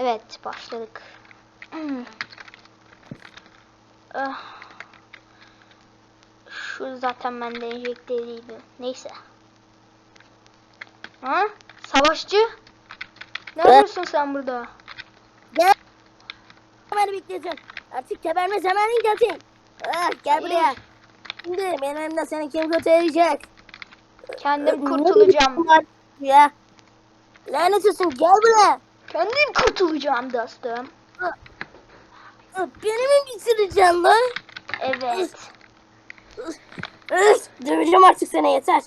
Evet başladık. Ah. Şu zaten bende enjekte değildi. Neyse. Ha? Savaşçı? Ne yapıyorsun sen burada? Gel. Hemen bekleyeceğim. Artık geberme zamanın geldi. Ah, gel buraya. Şimdi benim elimde seni kim kurtaracak? Kendim Ne kurtulacağım. Ya. Lanet olsun gel buraya. Kendim kurtulacağım dostum. Beni mi bitireceksin lan? Evet. Döveceğim artık seni yeter.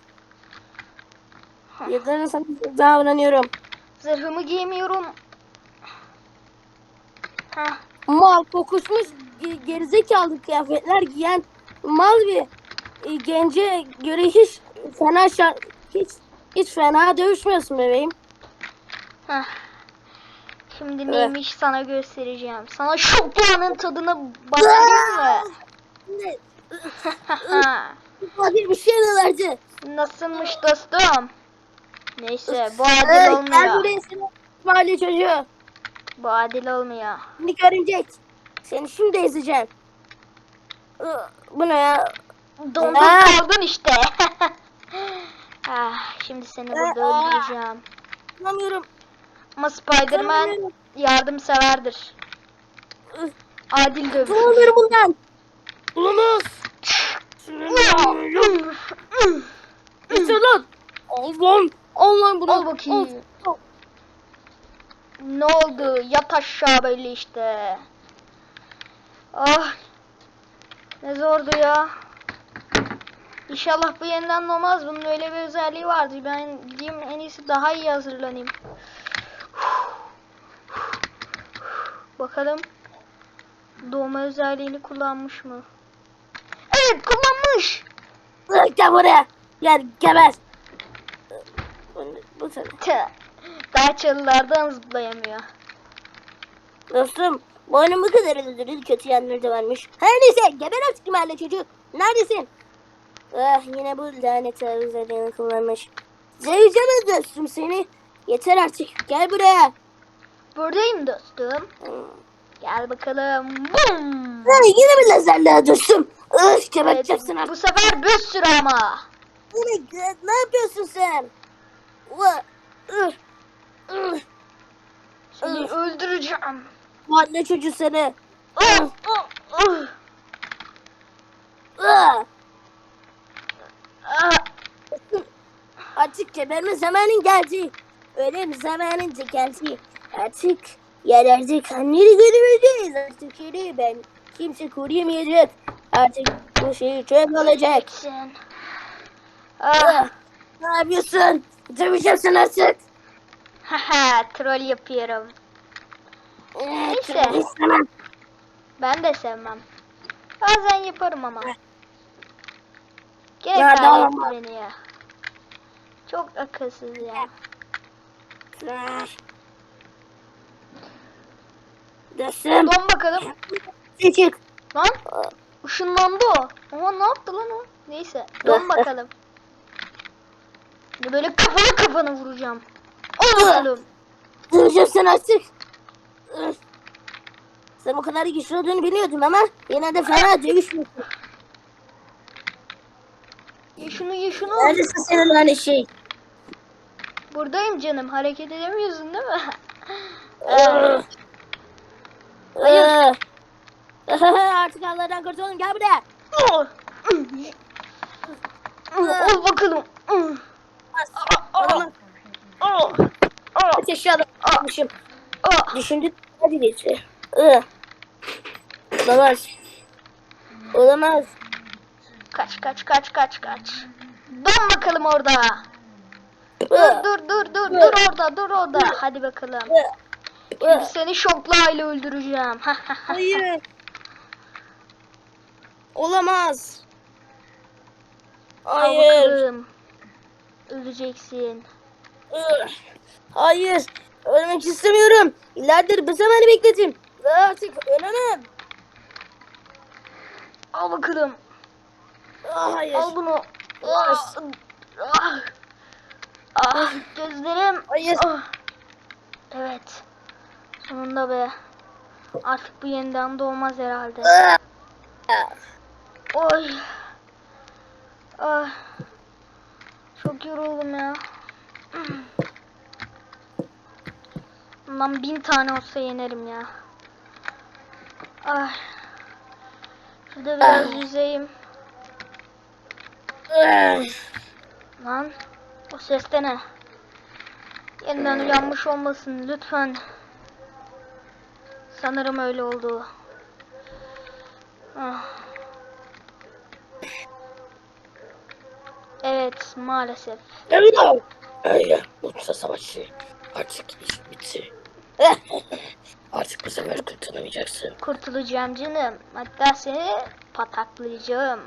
Yeter sana davranıyorum. Zırhımı giymiyorum. Hah. Mal kokuşmuş ge- gerizekalı kıyafetler giyen mal bir e, gence göre hiç fena şar hiç hiç fena dövüşmüyorsun bebeğim. Heh. Şimdi neymiş sana göstereceğim. Sana şoklanın tadına bakayım mı? Ne? Hadi bir şey verdi? Nasılmış dostum? Neyse bu adil gel olmuyor. buraya seni mahalle çocuğu. Bu adil olmuyor. Şimdi görünecek. Seni şimdi ezeceğim. Bu ne ya? Dondun Aa! kaldın işte. ah, şimdi seni burada Aa! öldüreceğim. Anlamıyorum. Ama Spiderman yardımseverdir. Adil dövüşür. Anlamıyorum bundan. Olamaz. Yeter lan. Allah'ım. Allah'ım bunu. Al bakayım. Al. Ne oldu? Yat aşağı böyle işte. Ah. Ne zordu ya. İnşallah bu yeniden olmaz. Bunun öyle bir özelliği vardı. Ben gideyim en iyisi daha iyi hazırlanayım. Bakalım. Doğma özelliğini kullanmış mı? Evet kullanmış. Gel buraya. Gel geber. Bu. Tüh. Daha çalılardan zıplayamıyor. Dostum bu kadar öldürülü kötü yanları da varmış. Her neyse geber artık mahalle çocuk. Neredesin? Ah yine bu lanet özelliğini kullanmış. Seveceğim dostum seni. Yeter artık gel buraya. Buradayım dostum. Gel bakalım. Bum. Ha, yine mi lazerle dostum? Öf geberteceğim Evet, bu sefer bir sürü ama. Yine, ne yapıyorsun sen? Seni Öf. öldüreceğim. Mahalle çocuğu seni. Ah, ah, ah. Artık geberme zamanın geldi. Ölüm zamanın geldi. Artık yerlerde kanları göreceğiz. Artık yeri ben kimse koruyamayacak. Artık bu şey çöp olacak. Ah, Ah, ne yapıyorsun? Seni artık. haha, troll yapıyorum. Ee, Neyse. Ben de sevmem. Bazen yaparım ama. Nerede kahretsin ama? beni ya. Çok akılsız ya. Dostum. Don bakalım. Küçük. Lan ışınlandı o. Ama ne yaptı lan o? Neyse don bakalım. Şimdi böyle kafana kafana vuracağım. Bakalım. Döveceğim seni artık. Üf. Sen o kadar güçlü olduğunu biliyordum ama yine de fena dövüşmüyorsun. Ye şunu ye şunu. Neredesin senin hani şey? Buradayım canım. Hareket edemiyorsun değil mi? Hayır. Artık Allah'tan kurtulalım gel buraya. Al bakalım. Adammışım. Oh. Düşündük hadi geçti. Olamaz. Olamaz. Kaç kaç kaç kaç kaç. Don bakalım orada. Dur dur dur dur dur orada dur orada. Hadi bakalım. Şimdi seni şokla ile öldüreceğim. Hayır. Olamaz. Al Hayır. bakalım. Öleceksin. Hayır. Ölmek istemiyorum. İllerdir bu zamanı bekledim. Ve artık ölemem. Al bakalım. Ah, Hayır. Al bunu. Ah. Ah. Ah, gözlerim. Hayır. Ah. Evet. Sonunda be. Artık bu yeniden doğmaz herhalde. Oy. Ah. Çok yoruldum ya. Bundan bin tane olsa yenerim ya. Ay. Şurada biraz yüzeyim. Lan. O ses de ne? Yeniden uyanmış olmasın lütfen. Sanırım öyle oldu. Ah. Evet maalesef. Öyle. Mutlu savaşı. Artık iş bitti. Artık bu sefer kurtulamayacaksın. Kurtulacağım canım. Hatta seni pataklayacağım.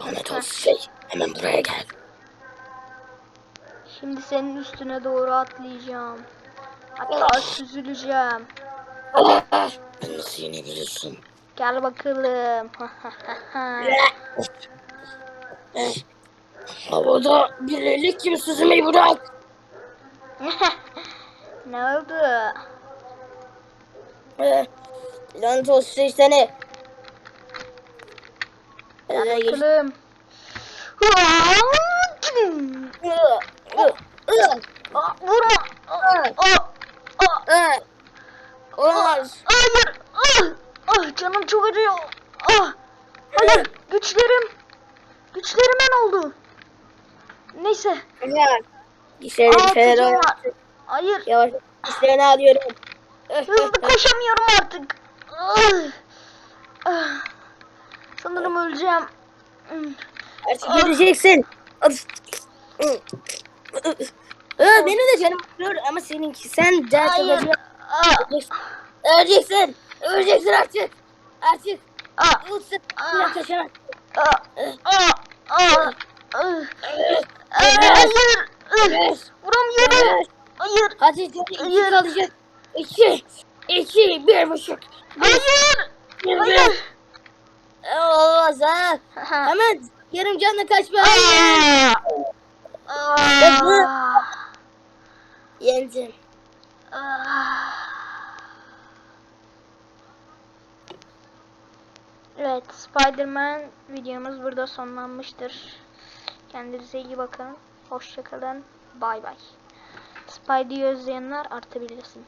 Lanet olsun şey. Hemen buraya gel. Şimdi senin üstüne doğru atlayacağım. Hatta süzüleceğim. Ah, Ben nasıl yenebiliyorsun? Gel bakalım. Havada bir leylek gibi süzülmeyi bırak. ne oldu? Eh, Lanet olsun şey seni. Gel Ee, bakalım. Aa, Vurma. Olamaz. Hayır. Ah, ah, canım çok acıyor. Ah. Hayır. Güçlerim. Güçlerim en oldu. Neyse. Dişlerini Aa, kenara gücüm al. var. Hayır. Yavaş. Dişlerini alıyorum. Hızlı koşamıyorum artık. Ah. Ah. Sanırım öleceğim. Hmm. Artık göreceksin. Aa, benim de canım acıyor ama seninki sen çok Hayır. acıyor. Ah, Öleceksin. Öleceksin artık. Artık. ah, ah. Ah, Hayır. Vuramıyorum. Hayır. Hadi iki kalacak. İki. İki. Bir buçuk. Hayır. Bir. Hayır. Olmaz ha. Hemen yarım canla kaçma. Yendim. Ah. Evet, Spider-Man videomuz burada sonlanmıştır. Kendinize iyi bakın. Hoşçakalın. Bay bay. Spidey'i özleyenler artabilirsin.